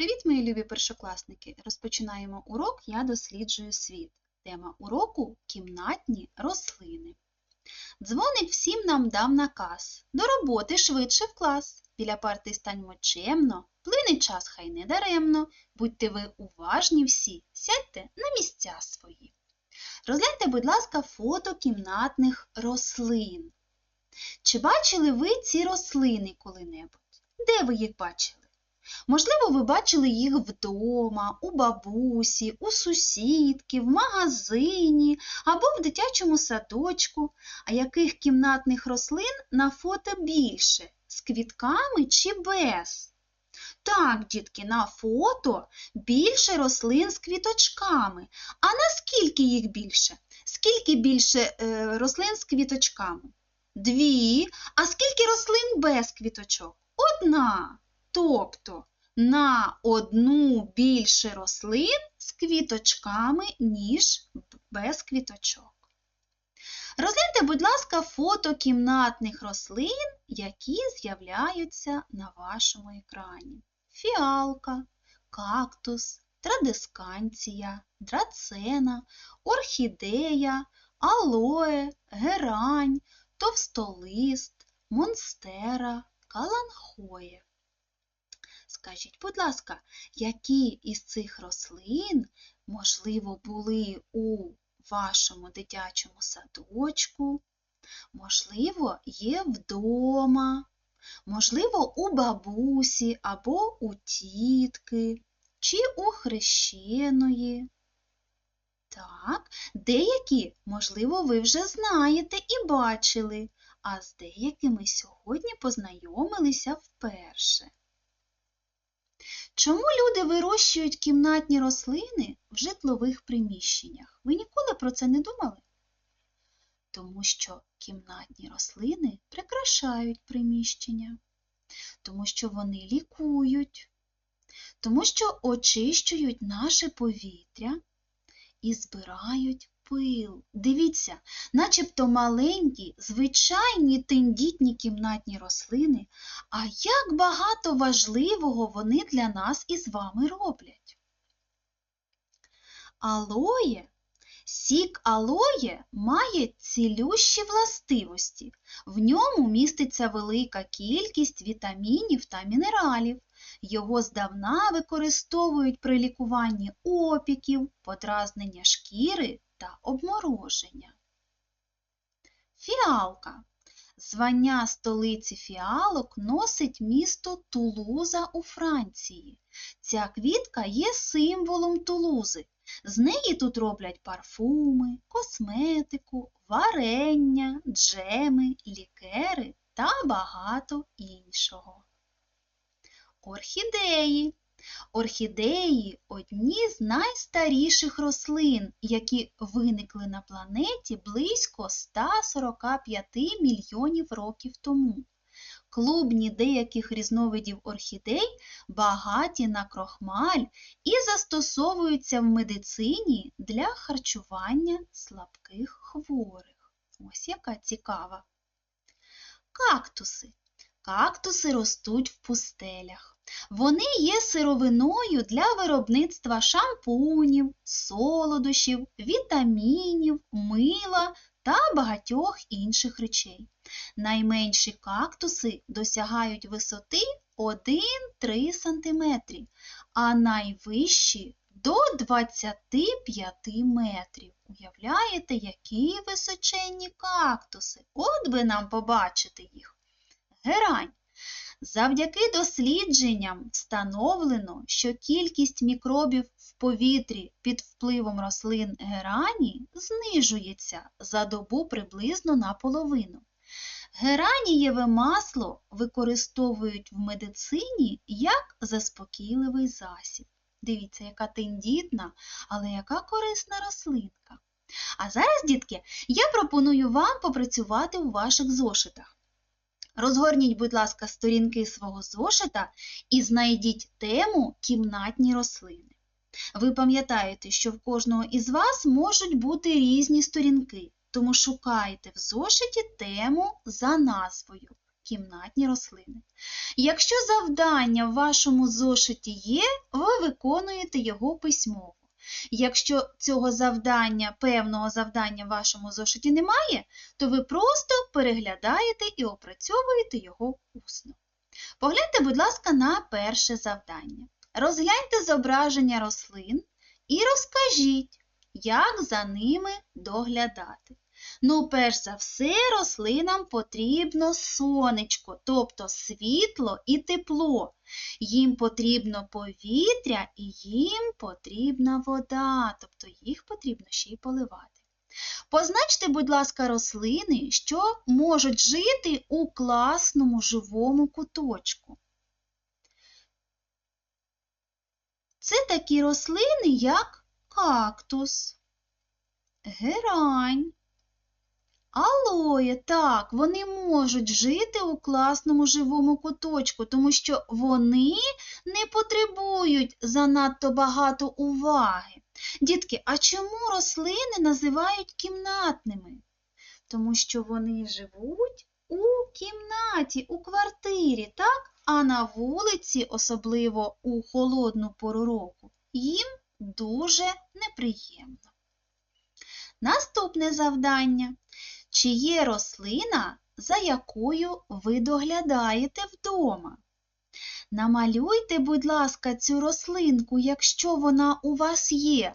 Привіт, мої любі першокласники! Розпочинаємо урок Я досліджую світ. Тема уроку кімнатні рослини. Дзвоник всім нам дав наказ. До роботи швидше в клас. Біля парти станьмо чемно, плине час хай не даремно. Будьте ви уважні всі, сядьте на місця свої. Розгляньте, будь ласка, фото кімнатних рослин. Чи бачили ви ці рослини коли-небудь? Де ви їх бачили? Можливо, ви бачили їх вдома, у бабусі, у сусідки, в магазині або в дитячому садочку. А яких кімнатних рослин на фото більше? З квітками чи без? Так, дітки, на фото більше рослин з квіточками. А наскільки їх більше? Скільки більше е, рослин з квіточками? Дві. А скільки рослин без квіточок? Одна. Тобто на одну більше рослин з квіточками, ніж без квіточок. Розгляньте, будь ласка, фото кімнатних рослин, які з'являються на вашому екрані. Фіалка, кактус, традисканція, драцена, орхідея, алоє, герань, товстолист, монстера, каланхоє. Скажіть, будь ласка, які із цих рослин, можливо, були у вашому дитячому садочку, можливо, є вдома, можливо, у бабусі або у тітки, чи у хрещеної. Так, деякі, можливо, ви вже знаєте і бачили, а з деякими сьогодні познайомилися вперше. Чому люди вирощують кімнатні рослини в житлових приміщеннях? Ви ніколи про це не думали? Тому що кімнатні рослини прикрашають приміщення, тому що вони лікують, тому що очищують наше повітря і збирають пил. Дивіться, начебто маленькі, звичайні тендітні кімнатні рослини, а як багато важливого вони для нас із вами роблять. Алоє, сік алоє має цілющі властивості. В ньому міститься велика кількість вітамінів та мінералів. Його здавна використовують при лікуванні опіків, подразнення шкіри та обмороження. Фіалка. Звання столиці фіалок носить місто Тулуза у Франції. Ця квітка є символом Тулузи. З неї тут роблять парфуми, косметику, варення, джеми, лікери та багато іншого. Орхідеї. Орхідеї одні з найстаріших рослин, які виникли на планеті близько 145 мільйонів років тому. Клубні деяких різновидів орхідей багаті на крохмаль і застосовуються в медицині для харчування слабких хворих. Ось яка цікава. Кактуси. Кактуси ростуть в пустелях. Вони є сировиною для виробництва шампунів, солодощів, вітамінів, мила та багатьох інших речей. Найменші кактуси досягають висоти 1-3 см, а найвищі до 25 метрів. Уявляєте, які височенні кактуси? От би нам побачити їх. Герань. Завдяки дослідженням встановлено, що кількість мікробів в повітрі під впливом рослин герані знижується за добу приблизно наполовину. Геранієве масло використовують в медицині як заспокійливий засіб. Дивіться, яка тендітна, але яка корисна рослинка. А зараз, дітки, я пропоную вам попрацювати у ваших зошитах. Розгорніть, будь ласка, сторінки свого зошита і знайдіть тему кімнатні рослини. Ви пам'ятаєте, що в кожного із вас можуть бути різні сторінки, тому шукайте в зошиті тему за назвою кімнатні рослини. Якщо завдання в вашому зошиті є, ви виконуєте його письмово. Якщо цього завдання, певного завдання в вашому зошиті немає, то ви просто переглядаєте і опрацьовуєте його усно. Погляньте, будь ласка, на перше завдання. Розгляньте зображення рослин і розкажіть, як за ними доглядати. Ну, перш за все, рослинам потрібно сонечко, тобто світло і тепло. Їм потрібно повітря і їм потрібна вода, тобто їх потрібно ще й поливати. Позначте, будь ласка, рослини, що можуть жити у класному живому куточку. Це такі рослини, як кактус, герань, алоє. Так, вони можуть жити у класному живому куточку, тому що вони не потребують занадто багато уваги. Дітки, а чому рослини називають кімнатними? Тому що вони живуть у кімнаті, у квартирі, так? А на вулиці, особливо у холодну пору року, їм дуже неприємно. Наступне завдання. Чи є рослина, за якою ви доглядаєте вдома? Намалюйте, будь ласка, цю рослинку, якщо вона у вас є.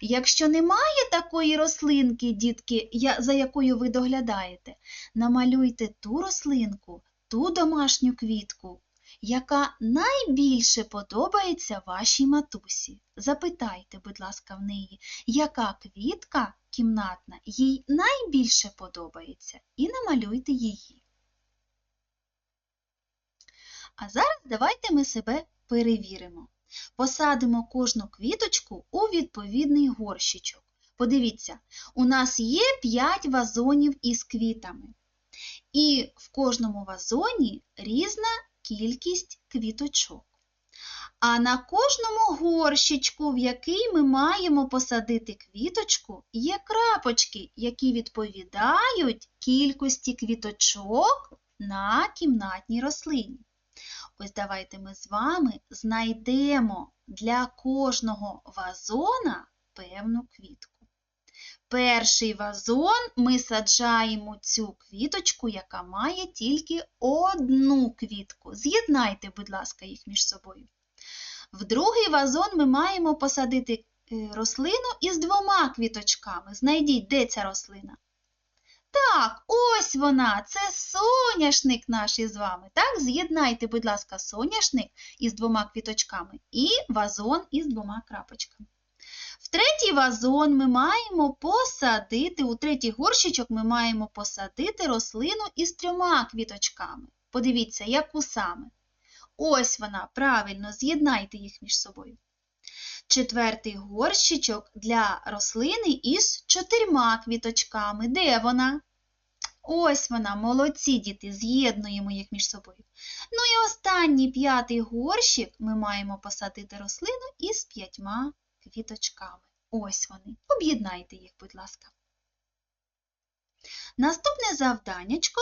Якщо немає такої рослинки, дітки, за якою ви доглядаєте, намалюйте ту рослинку, ту домашню квітку, яка найбільше подобається вашій матусі. Запитайте, будь ласка, в неї, яка квітка кімнатна їй найбільше подобається, і намалюйте її. А зараз давайте ми себе перевіримо. Посадимо кожну квіточку у відповідний горщичок. Подивіться, у нас є 5 вазонів із квітами. І в кожному вазоні різна кількість квіточок. А на кожному горщичку, в який ми маємо посадити квіточку, є крапочки, які відповідають кількості квіточок на кімнатній рослині. Ось давайте ми з вами знайдемо для кожного вазона певну квітку. Перший вазон ми саджаємо цю квіточку, яка має тільки одну квітку. З'єднайте, будь ласка, їх між собою. В другий вазон ми маємо посадити е, рослину із двома квіточками. Знайдіть, де ця рослина. Так, ось вона, це соняшник наш із вами. Так, з'єднайте, будь ласка, соняшник із двома квіточками і вазон із двома крапочками. В третій вазон ми маємо посадити, у третій горщичок ми маємо посадити рослину із трьома квіточками. Подивіться, яку саме. Ось вона, правильно, з'єднайте їх між собою. Четвертий горщичок для рослини із чотирма квіточками. Де вона? Ось вона, молодці діти, з'єднуємо їх між собою. Ну і останній п'ятий горщик ми маємо посадити рослину із п'ятьма квіточками. Ось вони. Об'єднайте їх, будь ласка. Наступне завданнячко.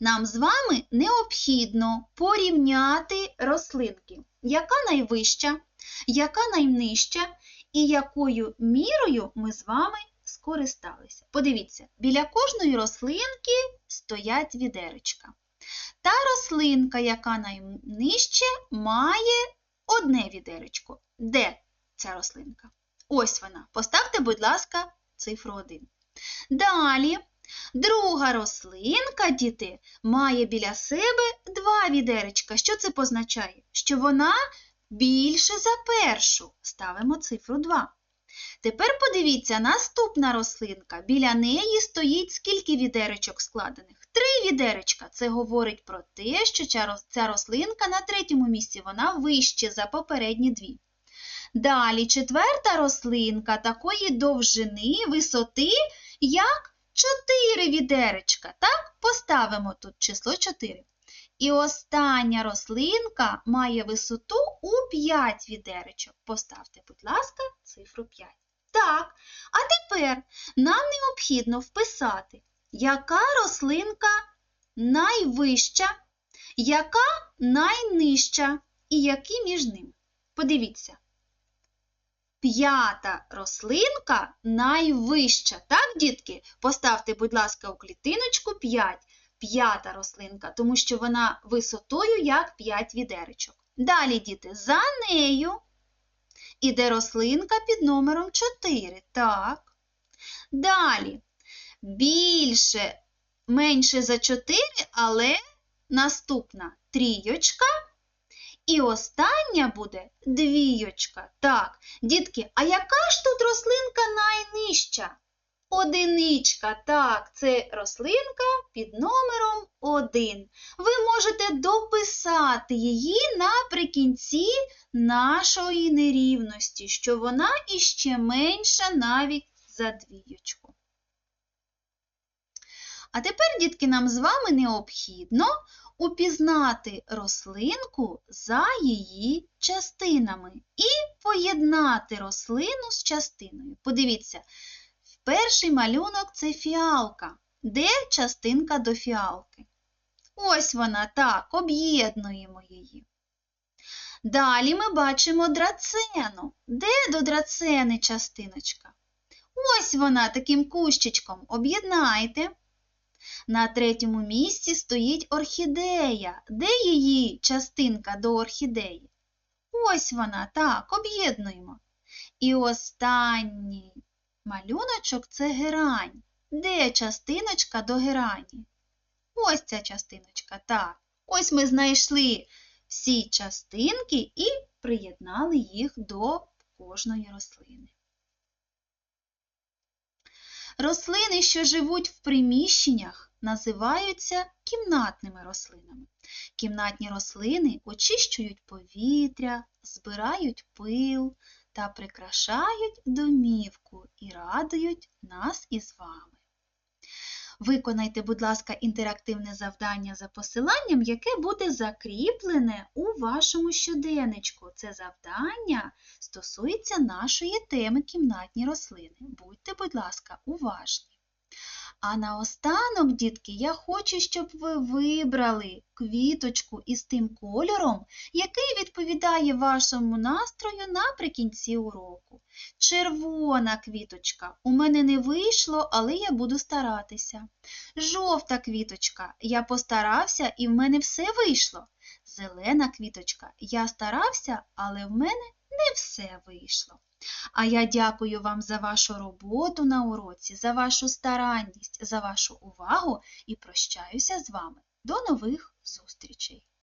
Нам з вами необхідно порівняти рослинки, яка найвища, яка найнижча і якою мірою ми з вами скористалися. Подивіться, біля кожної рослинки стоять відеречка. Та рослинка, яка найнижче, має одне відеречко. Де ця рослинка? Ось вона. Поставте, будь ласка, цифру 1. Далі, друга рослинка, діти, має біля себе два відеречка. Що це позначає? Що вона більше за першу. Ставимо цифру 2. Тепер подивіться, наступна рослинка. Біля неї стоїть скільки відеречок складених? Три відеречка. Це говорить про те, що ця рослинка на третьому місці вона вище за попередні дві. Далі четверта рослинка такої довжини, висоти, як 4 відеречка. Так, поставимо тут число 4. І остання рослинка має висоту у 5 відеречок. Поставте, будь ласка, цифру 5. Так, а тепер нам необхідно вписати, яка рослинка найвища, яка найнижча і які між ними. Подивіться. П'ята рослинка найвища. Так, дітки? Поставте, будь ласка, у клітиночку 5. П'ята рослинка, тому що вона висотою як 5 відеречок. Далі, діти, за нею іде рослинка під номером 4. Так. Далі. Більше, менше за 4, але наступна трійочка. І остання буде двійочка. Так, дітки, а яка ж тут рослинка найнижча? Одиничка. Так, це рослинка під номером 1. Ви можете дописати її наприкінці нашої нерівності, що вона іще менша навіть за двійочку. А тепер, дітки, нам з вами необхідно упізнати рослинку за її частинами і поєднати рослину з частиною. Подивіться, перший малюнок це фіалка. Де частинка до фіалки? Ось вона так, об'єднуємо її. Далі ми бачимо драцену. Де до драцени частиночка? Ось вона таким кущичком. Об'єднайте. На третьому місці стоїть орхідея. Де її частинка до орхідеї? Ось вона, так, об'єднуємо. І останній малюночок це герань. Де частиночка до герані? Ось ця частиночка, так. Ось ми знайшли всі частинки і приєднали їх до кожної рослини. Рослини, що живуть в приміщеннях, називаються кімнатними рослинами. Кімнатні рослини очищують повітря, збирають пил та прикрашають домівку і радують нас із вами. Виконайте, будь ласка, інтерактивне завдання за посиланням, яке буде закріплене у вашому щоденничку. Це завдання стосується нашої теми кімнатні рослини. Будьте, будь ласка, уважні. А наостанок, дітки, я хочу, щоб ви вибрали квіточку із тим кольором, який відповідає вашому настрою наприкінці уроку. Червона квіточка. У мене не вийшло, але я буду старатися. Жовта квіточка. Я постарався і в мене все вийшло. Зелена квіточка. Я старався, але в мене не все вийшло. А я дякую вам за вашу роботу на уроці, за вашу старанність, за вашу увагу і прощаюся з вами. До нових зустрічей!